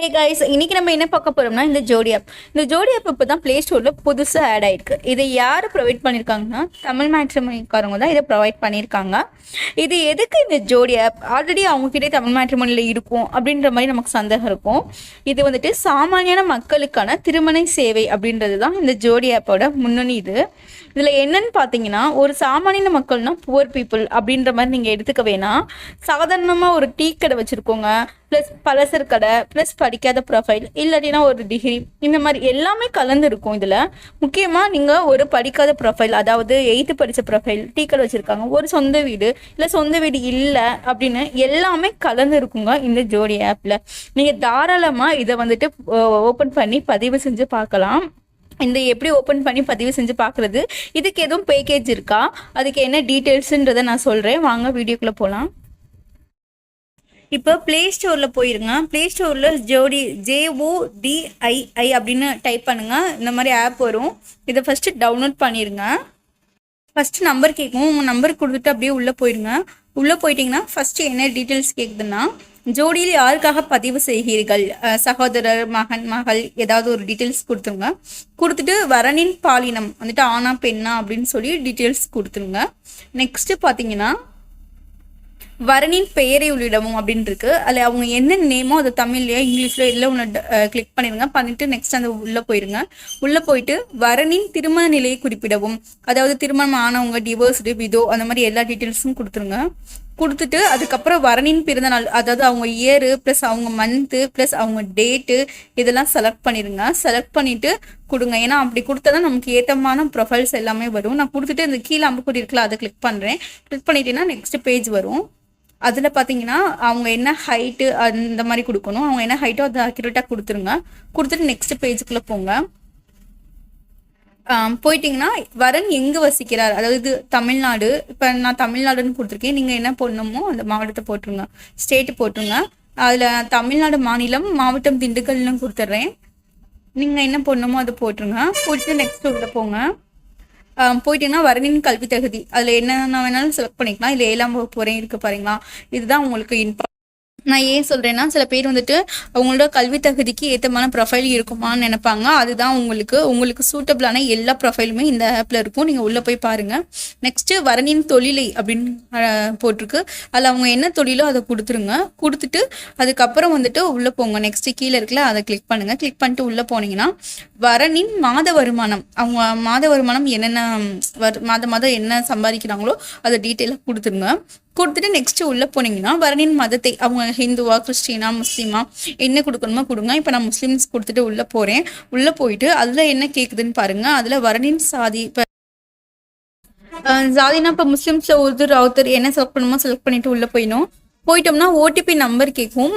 Hey guys இன்னைக்கு நம்ம என்ன பார்க்க போறோம்னா இந்த ஜோடி ஆப் இந்த ஜோடி ஆப் இப்போ தான் ப்ளே ஸ்டோரில் புதுசாக ஆட் ஆயிருக்கு. இதை யார் ப்ரொவைட் பண்ணியிருக்காங்கன்னா தமிழ் மேட்ரிமோனிக்காரங்க தான் இதை ப்ரொவைட் பண்ணியிருக்காங்க இது எதுக்கு இந்த ஜோடி ஆப் ஆல்ரெடி அவங்கக்கிட்டே தமிழ் மேட்ரிமோனியில் இருக்கும் அப்படின்ற மாதிரி நமக்கு சந்தேகம் இருக்கும். இது வந்துட்டு சாமானியான மக்களுக்கான திருமண சேவை அப்படின்றது தான் இந்த ஜோடி ஆப்போட முன்னணி இது. இதில் என்னன்னு பார்த்தீங்கன்னா ஒரு சாமானிய மக்கள்னா புவர் பீப்புள் அப்படின்ற மாதிரி நீங்கள் எடுத்துக்க வேணாம். சாதாரணமாக ஒரு டீ கடை வச்சுருக்கோங்க. ப்ளஸ் பலசர் கடை ப்ளஸ் படிக்காத ப்ரொஃபைல் இல்லாட்டினா ஒரு டிகிரி இந்த மாதிரி எல்லாமே கலந்து இருக்கும் இதில். முக்கியமாக நீங்கள் ஒரு படிக்காத ப்ரொஃபைல் அதாவது எயித்து படித்த ப்ரொஃபைல் டீ கடை வச்சுருக்காங்க ஒரு சொந்த வீடு இல்லை சொந்த வீடு இல்லை அப்படின்னு எல்லாமே கலந்து இருக்குங்க இந்த ஜோடி ஆப்பில் நீங்கள் தாராளமாக இதை வந்துட்டு ஓப்பன் பண்ணி பதிவு செஞ்சு பார்க்கலாம். இந்த எப்படி ஓப்பன் பண்ணி பதிவு செஞ்சு பார்க்குறது? இதுக்கு எதுவும் பேக்கேஜ் இருக்கா? அதுக்கு என்ன டீட்டெயில்ஸுன்றதை நான் சொல்கிறேன் வாங்க வீடியோக்குள்ளே போகலாம் இப்போ ப்ளே ஸ்டோரில் போயிருங்க. ப்ளே ஸ்டோரில் ஜோடி ஜேஓடிஐஐ அப்படின்னு டைப் பண்ணுங்க. இந்த மாதிரி ஆப் வரும். இதை ஃபஸ்ட்டு டவுன்லோட் பண்ணிடுங்க ஃபஸ்ட்டு நம்பர் கேட்கும். உங்கள் நம்பர் கொடுத்துட்டு அப்படியே உள்ளே போயிடுங்க உள்ளே போயிட்டீங்கன்னா ஃபஸ்ட்டு என்ன டீட்டெயில்ஸ் கேட்குதுன்னா ஜோடியில் யாருக்காக பதிவு செய்கிறீர்கள்? சகோதரர் மகன் மகள் ஏதாவது ஒரு டீட்டெயில்ஸ் கொடுத்துருங்க. கொடுத்துட்டு வரனின் பாலினம் வந்துட்டு ஆனா பெண்ணா அப்படின்னு சொல்லி டீட்டெயில்ஸ் கொடுத்துருங்க. நெக்ஸ்ட்டு பார்த்தீங்கன்னா வரணின் பெயரை உள்ளிடவும் அப்படின்னு இருக்கு அதில் அவங்க என்ன நேமோ அது தமிழ்லையோ இங்கிலீஷ்லயோ இல்லை ஒன்று கிளிக் பண்ணிடுங்க பண்ணிட்டு நெக்ஸ்ட் அந்த உள்ளே போயிருங்க. உள்ளே போயிட்டு வரணின் திருமண நிலையை குறிப்பிடவும். அதாவது திருமணம் ஆனவங்க டிவோர்ஸ்டு விதோ அந்த மாதிரி எல்லா டீட்டெயில்ஸும் கொடுத்துருங்க. கொடுத்துட்டு அதுக்கப்புறம் வரணின் பிறந்த நாள் அதாவது அவங்க இயரு ப்ளஸ் அவங்க மந்த்து ப்ளஸ் அவங்க டேட்டு இதெல்லாம் செலக்ட் பண்ணிடுங்க செலக்ட் பண்ணிட்டு கொடுங்க. ஏன்னா அப்படி கொடுத்தா தான் நமக்கு ஏற்றமான ப்ரொஃபைல்ஸ் எல்லாமே வரும். நான் கொடுத்துட்டு இந்த கீழே அம்புக்குடி இருக்குல்ல அதை கிளிக் பண்ணுறேன் கிளிக் பண்ணிட்டேன்னா நெக்ஸ்ட் பேஜ் வரும். அதில் பார்த்தீங்கன்னா அவங்க என்ன ஹைட்டு அந்த மாதிரி கொடுக்கணும். அவங்க என்ன ஹைட்டோ அதை அக்யூரேட்டாக கொடுத்துருங்க. கொடுத்துட்டு நெக்ஸ்ட் பேஜுக்குள்ளே போங்க. ஆம், போயிட்டீங்கன்னா வரன் எங்கே வசிக்கிறார்? அதாவது தமிழ்நாடு. இப்போ நான் தமிழ்நாடுன்னு கொடுத்துருக்கேன். நீங்கள் என்ன பண்ணணுமோ அந்த மாவட்டத்தை போட்டுருங்க. ஸ்டேட்டு போட்டுருங்க. அதில் தமிழ்நாடு மாநிலம் மாவட்டம் திண்டுக்கல்னு கொடுத்துட்றேன் நீங்கள் என்ன பண்ணணுமோ அதை போட்டுருங்க. போட்டு நெக்ஸ்ட் உள்ள போங்க. போயிட்டீங்கன்னா வரணின் கல்வி தகுதி அதில் என்னென்ன வேணாலும் செலக்ட் பண்ணிக்கலாம். இல்லை ஏழாம் வகுப்பு வரையும் இருக்கு பாருங்களா. இதுதான் உங்களுக்கு இன்பா நான் ஏன் சொல்கிறேன்னா சில பேர் வந்துட்டு அவங்களோட கல்வி தகுதிக்கு ஏற்றமான ப்ரொஃபைல் இருக்குமான்னு நினைப்பாங்க. அதுதான் உங்களுக்கு உங்களுக்கு சூட்டபிளான எல்லா ப்ரொஃபைலுமே இந்த ஆப்பில் இருக்கும். நீங்கள் உள்ளே போய் பாருங்கள் நெக்ஸ்ட்டு வரணின் தொழிலை அப்படின்னு போட்டிருக்கு. அதில் அவங்க என்ன தொழிலோ அதை கொடுத்துருங்க. கொடுத்துட்டு அதுக்கப்புறம் வந்துட்டு உள்ளே போங்க. நெக்ஸ்ட்டு கீழே இருக்குல்ல அதை கிளிக் பண்ணுங்கள் கிளிக் பண்ணிட்டு உள்ளே போனீங்கன்னா வரணின் மாத வருமானம். அவங்க மாத வருமானம் என்னென்ன வர் மாத மாதம் என்ன சம்பாதிக்கிறாங்களோ அதை டீட்டெயிலாக கொடுத்துருங்க. கொடுத்துட்டு நெக்ஸ்ட்டு உள்ளே போனீங்கன்னா வரணின் மதத்தை அவங்க ஹிந்துவா கிறிஸ்டினா முஸ்லீமா என்ன கொடுக்கணுமோ கொடுங்க. இப்போ நான் முஸ்லீம்ஸ் கொடுத்துட்டு உள்ளே போகிறேன் உள்ளே போயிட்டு அதில் என்ன கேட்குதுன்னு பாருங்கள் அதில் வரணின் சாதி இப்போ ஜாதினா இப்போ முஸ்லீம்ஸில் ஒருத்தர் ஒருத்தர் என்ன செலக்ட் பண்ணுமோ செலக்ட் பண்ணிட்டு உள்ளே போயிடும் போயிட்டோம்னா ஓடிபி நம்பர் கேட்கும்.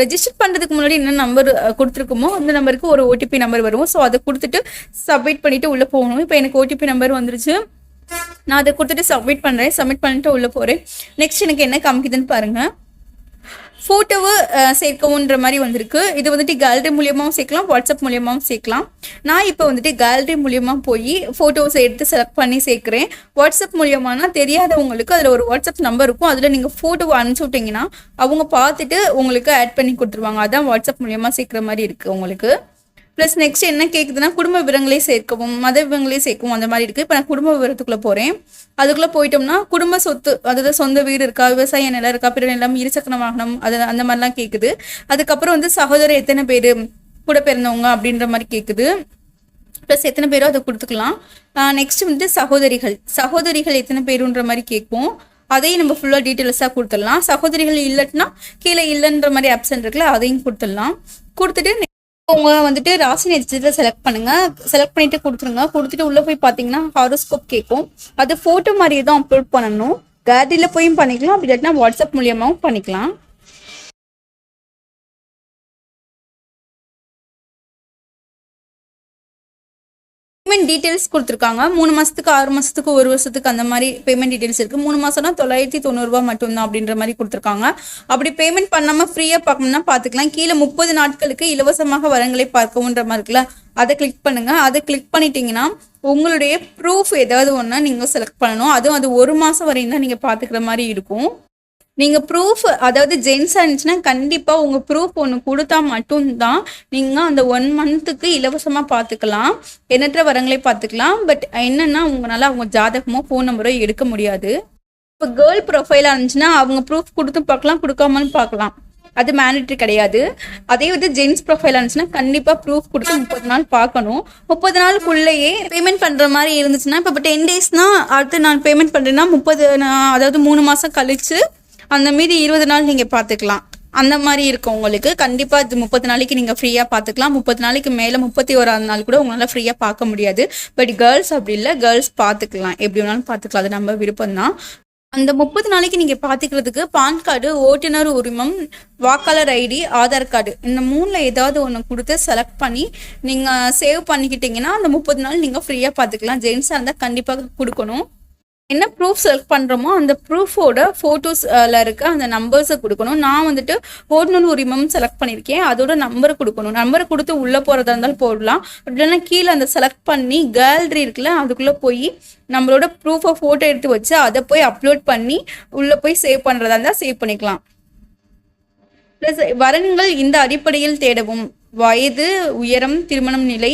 ரெஜிஸ்டர் பண்ணுறதுக்கு முன்னாடி என்ன நம்பர் கொடுத்துருக்கோமோ அந்த நம்பருக்கு ஒரு ஓடிபி நம்பர் வரும். ஸோ அதை கொடுத்துட்டு சப்மிட் பண்ணிவிட்டு உள்ளே போகணும். இப்போ எனக்கு ஓடிபி நம்பர் வந்துருச்சு. நான் அதை கொடுத்துட்டு சப்மிட் பண்ணுறேன் சப்மிட் பண்ணிட்டு உள்ளே போகிறேன் நெக்ஸ்ட் எனக்கு என்ன காமிக்குதுன்னு பாருங்கள் ஃபோட்டோவை சேர்க்கவுன்ற மாதிரி வந்திருக்கு. இது வந்துட்டு கேலரி மூலியமாகவும் சேர்க்கலாம் வாட்ஸ்அப் மூலியமாகவும் சேர்க்கலாம். நான் இப்போ வந்துட்டு கேலரி மூலியமாக போய் ஃபோட்டோஸை எடுத்து செலக்ட் பண்ணி சேர்க்குறேன். வாட்ஸ்அப் மூலியமானா தெரியாதவங்களுக்கு அதில் ஒரு வாட்ஸ்அப் நம்பர் இருக்கும். அதில் நீங்கள் ஃபோட்டோவை அனுப்பிச்சி விட்டீங்கன்னா அவங்க பார்த்துட்டு உங்களுக்கு ஆட் பண்ணி கொடுத்துருவாங்க. அதான் வாட்ஸ்அப் மூலியமாக சேர்க்குற மாதிரி இருக்குது உங்களுக்கு. ப்ளஸ் நெக்ஸ்ட் என்ன கேட்குதுன்னா குடும்ப விவரங்களே சேர்க்கவும் மத விவரங்களே சேர்க்கவும் அந்த மாதிரி இருக்குது இப்போ நான் குடும்ப விவரத்துக்குள்ளே போகிறேன் அதுக்குள்ளே போயிட்டோம்னா குடும்ப சொத்து அதாவது சொந்த வீடு இருக்கா விவசாய நிலம் இருக்கா பிற நிலம் இருசக்கர வாகனம் அது அந்த மாதிரிலாம் கேட்குது அதுக்கப்புறம் வந்து சகோதரர் எத்தனை பேர் கூட பிறந்தவங்க அப்படின்ற மாதிரி கேட்குது ப்ளஸ் எத்தனை பேரோ அதை கொடுத்துக்கலாம். நெக்ஸ்ட் வந்து சகோதரிகள். சகோதரிகள் எத்தனை பேருன்ற மாதிரி கேட்கும் அதையும் நம்ம ஃபுல்லாக டீட்டெயில்ஸாக கொடுத்துடலாம். சகோதரிகள் இல்லைன்னா கீழே இல்லைன்ற மாதிரி ஆப்ஷன் இருக்குல்ல அதையும் கொடுத்துடலாம். கொடுத்துட்டு உங்க வந்துட்டு ராசி நட்சத்திரத்தை செலக்ட் பண்ணுங்க. செலக்ட் பண்ணிட்டு கொடுத்துருங்க. கொடுத்துட்டு உள்ள போய் பாத்தீங்கன்னா ஹாரோஸ்கோப் கேட்கும். அது ஃபோட்டோ மாதிரியே தான் அப்லோட் பண்ணணும். கேலரியில் போயும் பண்ணிக்கலாம். அப்படி இல்லாட்டினா வாட்ஸ்அப் மூலியமாவும் பண்ணிக்கலாம். டீட்டெயில்ஸ் கொடுத்துருக்காங்க. மூணு மாதத்துக்கு ஆறு மாதத்துக்கு ஒரு வருஷத்துக்கு அந்த மாதிரி பேமெண்ட் டீட்டெயில்ஸ் இருக்குது மூணு மாதம்னா தொள்ளாயிரத்தி தொண்ணூறுரூவா மட்டும்தான் அப்படின்ற மாதிரி கொடுத்துருக்காங்க. அப்படி பேமெண்ட் பண்ணாமல் ஃப்ரீயாக பார்க்கணும்னா பார்த்துக்கலாம். கீழே முப்பது நாட்களுக்கு இலவசமாக வரங்களை பார்க்கவுன்ற மாதிரி இருக்குல்ல அதை கிளிக் பண்ணுங்கள் அதை கிளிக் பண்ணிட்டீங்கன்னா உங்களுடைய ப்ரூஃப் ஏதாவது ஒன்று நீங்கள் செலக்ட் பண்ணணும். அதுவும் அது ஒரு மாதம் வரையும் தான் நீங்கள் பார்த்துக்கிற மாதிரி இருக்கும். நீங்கள் ப்ரூஃப் அதாவது ஜென்ஸாக இருந்துச்சுன்னா கண்டிப்பாக உங்கள் ப்ரூஃப் ஒன்று கொடுத்தா மட்டும்தான் நீங்கள் அந்த ஒன் மந்த்துக்கு இலவசமாக பார்த்துக்கலாம் எண்ணற்ற வரங்களே பார்த்துக்கலாம் பட் என்னென்னா உங்களால் அவங்க ஜாதகமோ ஃபோன் நம்பரோ எடுக்க முடியாது. இப்போ கேர்ள் ப்ரொஃபைலாக இருந்துச்சுன்னா அவங்க ப்ரூஃப் கொடுத்தும் பார்க்கலாம் கொடுக்காமலும் பார்க்கலாம். அது மேனிட்ரி கிடையாது. அதே வந்து ஜென்ஸ் ப்ரொஃபைல் இருந்துச்சுன்னா கண்டிப்பாக ப்ரூஃப் கொடுத்து முப்பது நாள் பார்க்கணும். முப்பது நாளுக்குள்ளேயே பேமெண்ட் பண்ணுற மாதிரி இருந்துச்சுன்னா இப்போ டென் டேஸ்னா அடுத்து நான் பேமெண்ட் பண்ணுறேன்னா முப்பது அதாவது மூணு மாதம் கழிச்சு அந்த மீதி இருபது நாள் நீங்கள் பார்த்துக்கலாம் அந்த மாதிரி இருக்கும் உங்களுக்கு. கண்டிப்பாக இது முப்பது நாளைக்கு நீங்கள் ஃப்ரீயாக பார்த்துக்கலாம் முப்பது நாளைக்கு மேலே முப்பத்தி ஓராது நாள் கூட உங்களால் ஃப்ரீயாக பார்க்க முடியாது. பட் கேர்ள்ஸ் அப்படி இல்லை கேர்ள்ஸ் பார்த்துக்கலாம் எப்படி வேணாலும் பார்த்துக்கலாம் அது நம்ம விருப்பம் தான் அந்த முப்பது நாளைக்கு நீங்கள் பார்த்துக்கிறதுக்கு பான் கார்டு ஓட்டுநர் உரிமம் வாக்காளர் ஐடி ஆதார் கார்டு இந்த மூணில் ஏதாவது ஒன்று கொடுத்து செலக்ட் பண்ணி நீங்கள் சேவ் பண்ணிக்கிட்டீங்கன்னா அந்த முப்பது நாள் நீங்கள் ஃப்ரீயாக பார்த்துக்கலாம் ஜென்ஸாக இருந்தால் கண்டிப்பாக கொடுக்கணும். என்ன ப்ரூஃப் செலக்ட் பண்ணுறோமோ அந்த ப்ரூஃபோட ஃபோட்டோஸில் இருக்க அந்த நம்பர்ஸை கொடுக்கணும். நான் வந்துட்டு ஓட்டுநர் உரிமம் செலக்ட் பண்ணியிருக்கேன் அதோட நம்பரை கொடுக்கணும். நம்பரை கொடுத்து உள்ளே போகிறதா இருந்தாலும் போடலாம். இல்லைன்னா கீழே அந்த செலக்ட் பண்ணி கேலரி இருக்குல்ல அதுக்குள்ளே போய் நம்மளோட ப்ரூஃபை ஃபோட்டோ எடுத்து வச்சு அதை போய் அப்லோட் பண்ணி உள்ளே போய் சேவ் பண்ணுறதா இருந்தால் சேவ் பண்ணிக்கலாம். ப்ளஸ் வரன்கள் இந்த அடிப்படையில் தேடவும். வயது உயரம் திருமணம் நிலை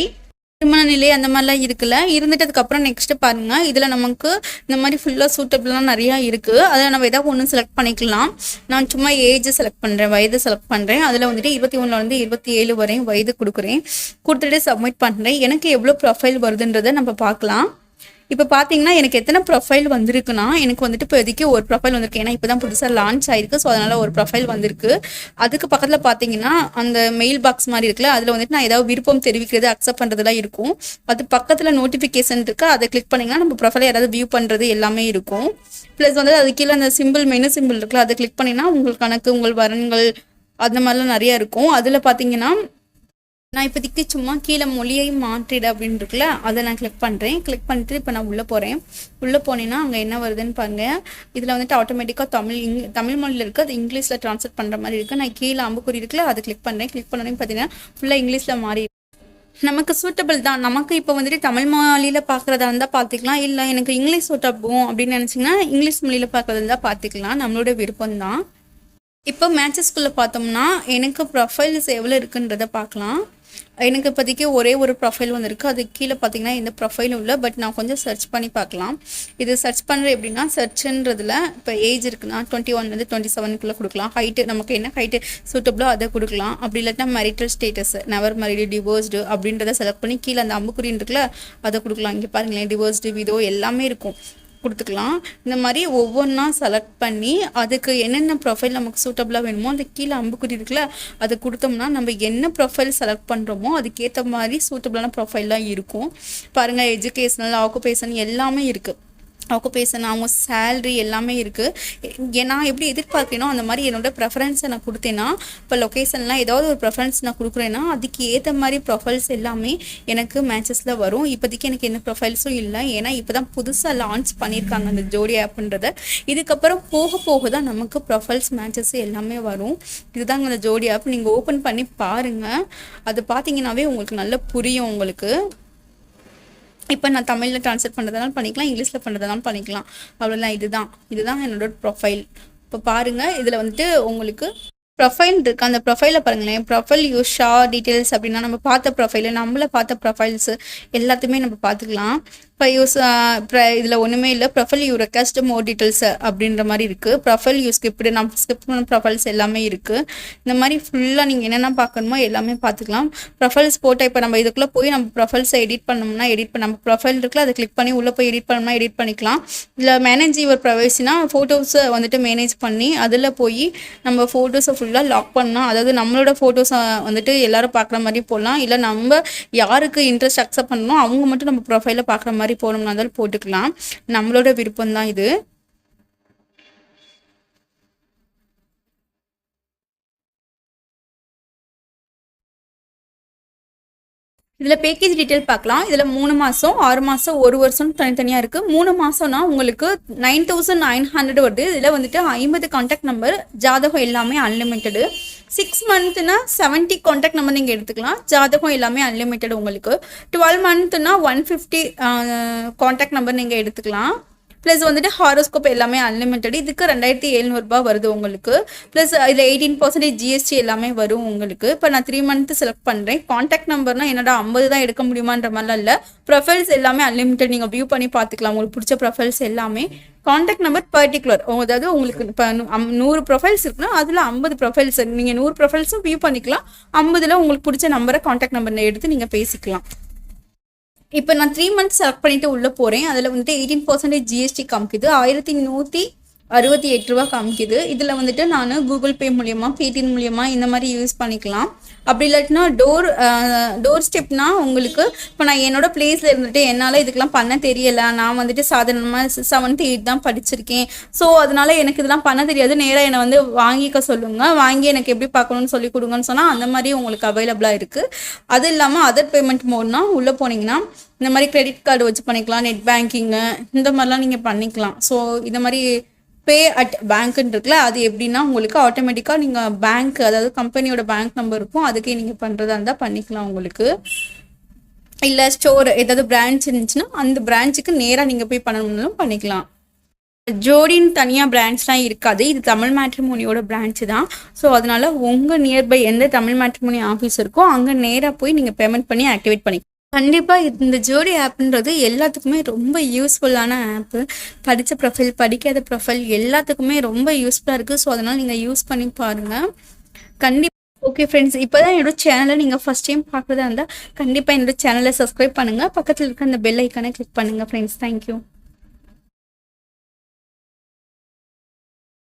திருமண நிலை அந்த மாதிரிலாம் இருக்குல்ல? இருந்துட்டு அதுக்கப்புறம் நெக்ஸ்ட் பாருங்க. இதுல நமக்கு இந்த மாதிரி ஃபுல்லா சூட்டபிள்லாம் நிறைய இருக்கு. அதில் நம்ம ஏதாவது ஒன்று செலக்ட் பண்ணிக்கலாம். நான் சும்மா ஏஜ் செலக்ட் பண்றேன் வயது செலக்ட் பண்றேன். அதில் வந்துட்டு இருபத்தி ஒண்ணுல இருந்து இருபத்தி ஏழு வரையும் வயது கொடுக்குறேன். கொடுத்துட்டு சப்மிட் பண்றேன். எனக்கு எவ்வளோ ப்ரொஃபைல் வருதுன்றதை நம்ம பார்க்கலாம். இப்போ பார்த்தீங்கன்னா எனக்கு எத்தனை ப்ரொஃபைல் வந்திருக்குன்னா எனக்கு வந்துட்டு இப்போதைக்கு ஒரு ப்ரொஃபைல் வந்திருக்கு. ஏன்னா இப்போ தான் புதுசாக லான்ச் ஆயிருக்கு. ஸோ அதனால் ஒரு ப்ரொஃபைல் வந்திருக்கு. அதுக்கு பக்கத்தில் பார்த்தீங்கன்னா அந்த மெயில் பாக்ஸ் மாதிரி இருக்குல்ல அதில் வந்துட்டு நான் ஏதாவது விருப்பம் தெரிவிக்கிறது அக்செப்ட் பண்ணுறதுலாம் இருக்கும். அது பக்கத்தில் நோட்டிஃபிகேஷன் இருக்குது அதை கிளிக் பண்ணிங்கன்னா நம்ம ப்ரொஃபைலை யாராவது வியூ பண்ணுறது எல்லாமே இருக்கும். ப்ளஸ் வந்து அது கீழே அந்த சிம்பிள் மெனு சிம்பிள் இருக்குல்ல அதை கிளிக் பண்ணிங்கன்னா உங்கள் கணக்கு உங்கள் வரன்கள் அந்த மாதிரிலாம் நிறையா இருக்கும். அதில் பார்த்தீங்கன்னா நான் இப்போதைக்கு சும்மா கீழே மொழியை மாற்றிடு அப்படின்னு இருக்குல்ல அதை நான் கிளிக் பண்ணுறேன் கிளிக் பண்ணிட்டு இப்போ நான் உள்ளே போகிறேன் உள்ளே போனேன்னா அங்கே என்ன வருதுன்னு பாருங்க. இதில் வந்துட்டு ஆட்டோமேட்டிக்காக தமிழ் இங் தமிழ் மொழியில் இருக்குது அது இங்கிலீஷில் ட்ரான்ஸ்லேட் பண்ணுற மாதிரி இருக்குது நான் கீழே அம்புக்குறி இருக்குல்ல அதை கிளிக் பண்ணுறேன் கிளிக் பண்ணோன்னே பார்த்தீங்கன்னா ஃபுல்லாக இங்கிலீஷில் மாறி நமக்கு சூட்டபிள் தான். நமக்கு இப்போ வந்துட்டு தமிழ் மொழியில் பார்க்குறதா இருந்தால் பார்த்துக்கலாம் இல்லை எனக்கு இங்கிலீஷ் சூட்டபும் அப்படின்னு நினச்சிங்கன்னா இங்கிலீஷ் மொழியில் பார்க்குறதா இருந்தால் பார்த்துக்கலாம் நம்மளோட விருப்பம் தான். இப்போ மேட்சஸ்குள்ளே பார்த்தோம்னா எனக்கு ப்ரொஃபைல்ஸ் எவ்வளோ இருக்குன்றதை பார்க்கலாம். எனக்கு இப்போதைக்கு ஒரே ஒரு ப்ரொஃபைல் வந்துருக்கு. அது கீழே பார்த்தீங்கன்னா இந்த ப்ரொஃபைலும் இல்லை பட் நான் கொஞ்சம் சர்ச் பண்ணி பார்க்கலாம். இது சர்ச் பண்ணுறது எப்படின்னா சர்ச்சுன்றதில் இப்போ ஏஜ் இருக்குன்னா டுவெண்ட்டி ஒன்லேருந்து டுவெண்ட்டி செவனுக்குள்ளே கொடுக்கலாம். ஹைட்டு நமக்கு என்ன ஹைட்டு சூட்டபிளோ அதை கொடுக்கலாம். அப்படி இல்லாட்டா marital status never married divorced அப்படின்றத செலக்ட் பண்ணி கீழே அந்த அம்புக்குறின்னு இருக்குல்ல அதை கொடுக்கலாம். இங்கே பாருங்களேன் டிவோர்ஸ்டு விதோ எல்லாமே இருக்கும். கொடுத்துக்கலாம். இந்த மாதிரி ஒவ்வொன்றா செலக்ட் பண்ணி அதுக்கு என்னென்ன ப்ரொஃபைல் நமக்கு சூட்டபுளாக வேணுமோ அந்த கீழே அம்புக்குறி இருக்குல்ல அதை கொடுத்தோம்னா நம்ம என்ன ப்ரொஃபைல் செலக்ட் பண்ணுறோமோ அதுக்கேற்ற மாதிரி சூட்டபுளான ப்ரொஃபைல்லாம் இருக்கும். பாருங்கள் எஜுகேஷனல் ஆக்குபேஷன் எல்லாமே இருக்குது ஆக்குபேஷன் அவங்க சேல்ரி எல்லாமே இருக்குது நான் எப்படி எதிர்பார்க்கிறேனோ அந்த மாதிரி என்னோடய ப்ரெஃபரன்ஸை நான் கொடுத்தேன்னா இப்போ லொக்கேஷன்லாம் ஏதாவது ஒரு ப்ரெஃபரன்ஸ் நான் கொடுக்குறேன்னா அதுக்கு ஏற்ற மாதிரி ப்ரொஃபைல்ஸ் எல்லாமே எனக்கு மேட்சஸில் வரும். இப்போதைக்கு எனக்கு எந்த ப்ரொஃபைல்ஸும் இல்லை. ஏன்னா இப்போ தான் புதுசாக லான்ச் பண்ணியிருக்காங்க அந்த ஜோடி ஆப்புன்றத. இதுக்கப்புறம் போக போக தான் நமக்கு ப்ரொஃபைல்ஸ் மேட்சஸ் எல்லாமே வரும். இதுதாங்க அந்த ஜோடி ஆப் நீங்கள் ஓப்பன் பண்ணி பாருங்கள் அது பார்த்தீங்கன்னாவே உங்களுக்கு நல்லா புரியும் உங்களுக்கு. இப்போ நான் தமிழில் ட்ரான்ஸ்லேட் பண்ணுறதுனால பண்ணிக்கலாம் இங்கிலீஷில் பண்ணுறதுனாலும் பண்ணிக்கலாம். அவ்வளோதான் இதுதான். இதுதான் என்னோட ப்ரொஃபைல் இப்போ பாருங்கள் இதில் வந்துட்டு உங்களுக்கு ப்ரொஃபைல் இருக்கு. அந்த ப்ரொஃபைலில் பாருங்களேன். ப்ரொஃபைல் யூஸ் ஷா டீட்டெயில்ஸ் அப்படின்னா நம்ம பார்த்த ப்ரொஃபைலு நம்மள பார்த்த ப்ரொஃபைல்ஸு எல்லாத்தையுமே நம்ம பார்த்துக்கலாம். இப்போ யூஸ் இதில் ஒன்றுமே இல்லை. Profile you request more details அப்படின்ற மாதிரி இருக்குது ப்ரொஃபைல் யூ ஸ்கிப்டு நம்ம ஸ்கிப் பண்ண ப்ரொஃபைல்ஸ் எல்லாமே இருக்குது இந்த மாதிரி ஃபுல்லாக நீங்கள் என்னென்ன பார்க்கணுமோ எல்லாமே பார்த்துக்கலாம் ப்ரொஃபைல்ஸ் போட்டால் இப்போ நம்ம இதுக்குள்ளே போய் நம்ம ப்ரொஃபைல்ஸை எடிட் பண்ணோம்னா எடிட் பண்ண நம்ம ப்ரொஃபைல் இருக்குல்ல அதை கிளிக் பண்ணி உள்ளே போய் எடிட் பண்ணோம்னா எடிட் பண்ணிக்கலாம். இல்லை மேனேஜ் யுவர் ப்ரைவசினா ஃபோட்டோஸை வந்துட்டு மேனேஜ் பண்ணி அதில் போய் நம்ம ஃபோட்டோஸை ஃபுல்லாக லாக் பண்ணால் அதாவது நம்மளோட ஃபோட்டோஸை வந்துட்டு எல்லாரும் பார்க்குற மாதிரி போடலாம். இல்லை நம்ம யாருக்கு இன்ட்ரெஸ்ட் அக்செப்ட் பண்ணணும் அவங்க மட்டும் நம்ம ப்ரொஃபைலை பார்க்குற மாதிரி போடணும்னா இருந்தாலும் போட்டுக்கலாம். நம்மளோட விருப்பம் தான் இது. இதில் பேக்கேஜ் டீட்டெயில் பார்க்கலாம். இதில் மூணு மாதம் ஆறு மாதம் ஒரு வருஷம் தனித்தனியாக இருக்குது மூணு மாதம்னா உங்களுக்கு நைன் தௌசண்ட் நைன் ஹண்ட்ரட் வருது. இதில் வந்துட்டு ஐம்பது காண்டாக்ட் நம்பர் ஜாதகம் எல்லாமே அன்லிமிட்டெடு சிக்ஸ் மந்த்னா செவன்ட்டி காண்டாக்ட் நம்பர் நீங்கள் எடுத்துக்கலாம். ஜாதகம் எல்லாமே அன்லிமிட்டெட் உங்களுக்கு. டுவெல் மந்த்னா ஒன் ஃபிஃப்டி காண்டாக்ட் நம்பர் நீங்கள் எடுத்துக்கலாம். ப்ளஸ் வந்துட்டு ஹாரோஸ்கோப் எல்லாமே அன்லிமிட்டட் இதுக்கு ரெண்டாயிரத்தி எழுநூறுபா வருது உங்களுக்கு. ப்ளஸ் இதில் எயிட்டீன் பர்சன்டேஜ் ஜிஎஸ்டி எல்லாமே வரும் உங்களுக்கு. இப்போ நான் த்ரீ மந்த் செலக்ட் பண்ணுறேன் காண்டாக்ட் நம்பர்னால் என்னடா ஐம்பது தான் எடுக்க முடியுமான்ற மாதிரிலாம் இல்லை. ப்ரொஃபைல்ஸ் எல்லாமே அன்லிமிட்டட் நீங்கள் வியூ பண்ணி பார்த்துக்கலாம். உங்களுக்கு பிடிச்ச ப்ரொஃபைல்ஸ் எல்லாமே. காண்டாக்ட் நம்பர் பர்டிகுலர் அதாவது உங்களுக்கு இப்போ நூறு ப்ரொஃபைல்ஸ் இருக்குன்னா அதில் ஐம்பது ப்ரொஃபைல்ஸ் நீங்கள் நூறு ப்ரொஃபைல்ஸும் வியூ பண்ணிக்கலாம். ஐம்பதில் உங்களுக்கு பிடிச்ச நம்பரை காண்டாக்ட் நம்பர் எடுத்து நீங்கள் பேசிக்கலாம். இப்போ நான் த்ரீ மந்த்ஸ் செலக்ட் பண்ணிட்டு உள்ளே போகிறேன் அதில் வந்துட்டு எயிட்டீன் பர்சன்டேஜ் ஜிஎஸ்டி காமிக்குது ஆயிரத்தி நூற்றி அறுபத்தி எட்டு ரூபா காமிக்குது. இதில் வந்துட்டு நான் கூகுள் பே மூலியமாக பேடிஎம் மூலியமாக இந்த மாதிரி யூஸ் பண்ணிக்கலாம். அப்படி இல்லாட்டினா டோர் டோர் ஸ்டெப்னா உங்களுக்கு இப்போ நான் என்னோட பிளேஸில் இருந்துட்டு என்னால் இதுக்கெல்லாம் பண்ண தெரியல. நான் வந்துட்டு சாதாரணமாக செவன்த் எயிட் தான் படிச்சிருக்கேன். ஸோ அதனால எனக்கு இதெல்லாம் பண்ண தெரியாது. நேராக என்னை வந்து வாங்கிக்க சொல்லுங்கள் வாங்கி எனக்கு எப்படி பார்க்கணும்னு சொல்லி கொடுங்கன்னு சொன்னால் அந்த மாதிரி உங்களுக்கு அவைலபிளாக இருக்குது அது இல்லாமல் அதர் பேமெண்ட் மோட்னா உள்ளே போனீங்கன்னா இந்த மாதிரி கிரெடிட் கார்டு வச்சு பண்ணிக்கலாம். நெட் பேங்கிங்கு இந்த மாதிரிலாம் நீங்கள் பண்ணிக்கலாம். ஸோ இந்த மாதிரி பே அட் பேங்க்குன்னு இருக்குல்ல அது எப்படின்னா உங்களுக்கு ஆட்டோமேட்டிக்காக நீங்கள் பேங்க் அதாவது கம்பெனியோட பேங்க் நம்பர் இருக்கும். அதுக்கே நீங்கள் பண்ணுறதா இருந்தால் பண்ணிக்கலாம் உங்களுக்கு. இல்லை ஸ்டோர் ஏதாவது பிரான்ச் இருந்துச்சுன்னா அந்த பிரான்ச்சுக்கு நேராக நீங்கள் போய் பண்ணணும்னாலும் பண்ணிக்கலாம். ஜோடின்னு தனியாக பிரான்ச்லாம் இருக்காது. இது தமிழ் மேட்ரிமோனியோட பிரான்ச் தான். ஸோ அதனால உங்கள் நியர்பை எந்த தமிழ் மேட்ரிமோனி ஆஃபீஸ் இருக்கோ அங்கே நேராக போய் நீங்கள் பேமெண்ட் பண்ணி ஆக்டிவேட் பண்ணி கண்டிப்பாக இந்த ஜோடி ஆப்புன்றது எல்லாத்துக்குமே ரொம்ப யூஸ்ஃபுல்லான ஆப்பு படித்த ப்ரொஃபைல் படிக்காத ப்ரொஃபைல் எல்லாத்துக்குமே ரொம்ப யூஸ்ஃபுல்லாக இருக்குது ஸோ அதனால் நீங்கள் யூஸ் பண்ணி பாருங்கள் கண்டிப்பாக ஓகே ஃப்ரெண்ட்ஸ் இப்போ தான் என்னோட சேனலை நீங்கள் ஃபஸ்ட் டைம் பார்க்குறதா இருந்தால் கண்டிப்பாக என்னோட சேனலை சப்ஸ்கிரைப் பண்ணுங்கள் பக்கத்தில் இருக்க அந்த பெல் ஐக்கானை கிளிக் பண்ணுங்கள் ஃப்ரெண்ட்ஸ் தேங்க்யூ